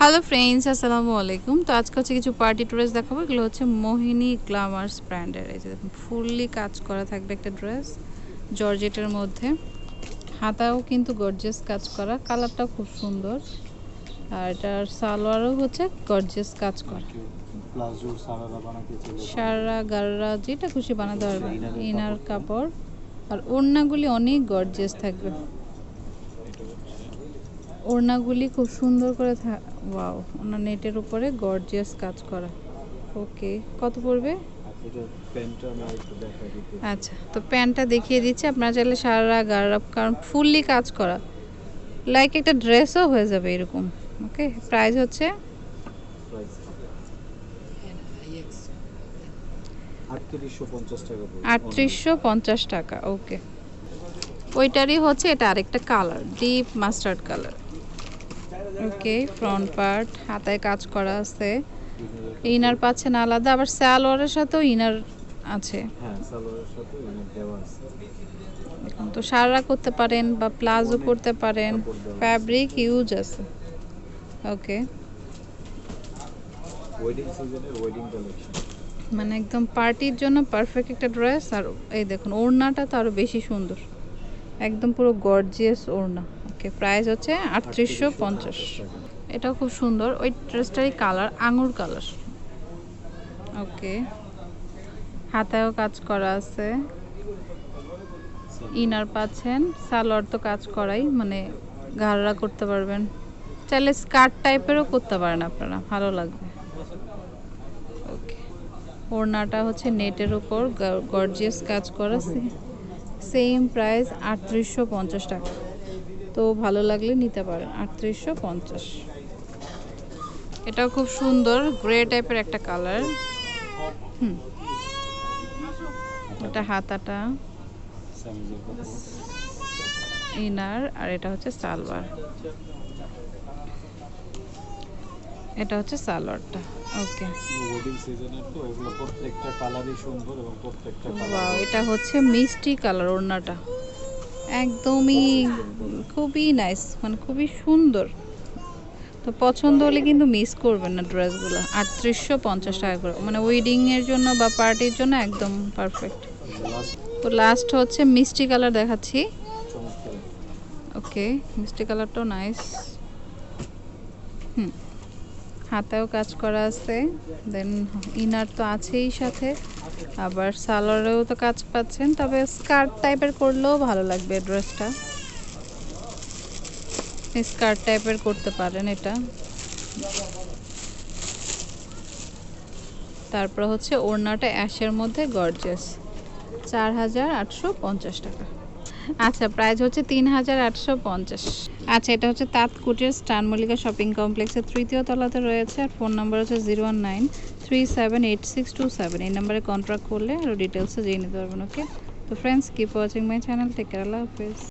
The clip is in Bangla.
হ্যালো ফ্রেন্ডস আসসালামু আলাইকুম তো আজকে হচ্ছে কিছু পার্টি ড্রেস দেখাবো। এগুলো হচ্ছে মোহিনী গ্লামার্স ব্র্যান্ডের এই যে দেখুন ফুললি কাজ করা থাকবে একটা ড্রেস জর্জেটের মধ্যে। হাতাও কিন্তু গর্জেস কাজ করা। কালারটাও খুব সুন্দর। আর এটার সালোয়ারও হচ্ছে গর্জেস কাজ করা। সারা গাররা যেটা খুশি বানাতে পারবে ইনার কাপড়। আর ওড়নাগুলি অনেক গর্জেস থাকবে। ওড়নাগুলি খুব সুন্দর করে থা ওয়াও ওনার নেটের উপরে গর্জিয়াস কাজ করা। ওকে কত পড়বে? দিতে। আচ্ছা তো প্যান্টটা দেখিয়ে দিচ্ছি আপনারা চাইলে সারা গাররা কারণ ফুললি কাজ করা। লাইক একটা ড্রেসও হয়ে যাবে এরকম ওকে প্রাইস হচ্ছে? আটত্রিশশো পঞ্চাশ টাকা ওকে ওইটারই হচ্ছে এটা আরেকটা colour deep mustard colour okay front part হাতায় কাজ করা আছে। ইনার পাচ্ছেন আলাদা আবার সালোয়ারের সাথেও ইনার আছে। হ্যাঁ এখানে তো সারা করতে পারেন বা প্লাজো করতে পারেন। ফ্যাব্রিক ইউজ আছে। ওকে। মানে একদম পার্টির জন্য পারফেক্ট একটা ড্রেস আর এই দেখুন ওড়নাটা তো আরও বেশি সুন্দর। একদম পুরো গর্জিয়াস ওড়না। ওকে প্রাইস হচ্ছে আটত্রিশশো পঞ্চাশ। এটাও খুব সুন্দর, ওই ড্রেসটারই কালার আঙুর কালার ওকে, হাতায়ও কাজ করা আছে। ইনার পাচ্ছেন, সালোয়ার তো কাজ করাই মানে ঘাড়রা করতে পারবেন। চাইলে স্কার্ট টাইপেরও করতে পারেন আপনারা, ভালো লাগবে। ওকে, ওড়নাটা হচ্ছে নেটের উপর গর্জিয়াস কাজ করা সেম প্রাইস আটত্রিশশো পঞ্চাশ টাকা। তো ভালো লাগলে নিতে পারেন। আটত্রিশশো পঞ্চাশ। এটাও খুব সুন্দর গ্রে টাইপের একটা কালার। হুম। এটা হাতাটা। ইনার আর এটা হচ্ছে সালোয়ার। এটা হচ্ছে সালোয়ারটা। ওকে। ওয়েডিং সিজনের তো এগুলো প্রত্যেকটা কালারই সুন্দর এবং প্রত্যেকটা কালার এটা হচ্ছে মিষ্টি কালার ওড়নাটা। একদমই খুবই নাইস মানে খুবই সুন্দর। তো পছন্দ হলে কিন্তু মিস করবেন না ড্রেসগুলো আটত্রিশশো পঞ্চাশ টাকা করে। মানে ওয়েডিংয়ের জন্য বা পার্টির জন্য একদম পারফেক্ট তো লাস্ট হচ্ছে মিষ্টি কালার দেখাচ্ছি। ওকে মিষ্টি কালারটাও নাইস হুম। হাতেও কাজ করা আছে। দেন ইনার তো আছেই সাথে। আবার সালোয়ারেও তো কাজ পাচ্ছেন। তবে স্কার্ট টাইপের করলেও ভালো লাগবে ড্রেসটা স্কার্ট টাইপের করতে পারেন এটা। তারপর হচ্ছে ওড়নাটা অ্যাশের মধ্যে গর্জিয়াস চার হাজার আটশো পঞ্চাশ টাকা। আচ্ছা প্রাইস হচ্ছে তিন হাজার আটশো পঞ্চাশ। আচ্ছা এটা হচ্ছে তাঁত কুটির স্টান মল্লিকা শপিং কমপ্লেক্সের তৃতীয় তলাতে রয়েছে আর ফোন নাম্বার হচ্ছে zero one nine three seven eight six two seven এই নাম্বারে কন্ট্যাক্ট করলে আরও ডিটেলসে জেনে নিতে পারবেন ওকে তো friends keep watching my channel take care আল্লাহ হাফেজ।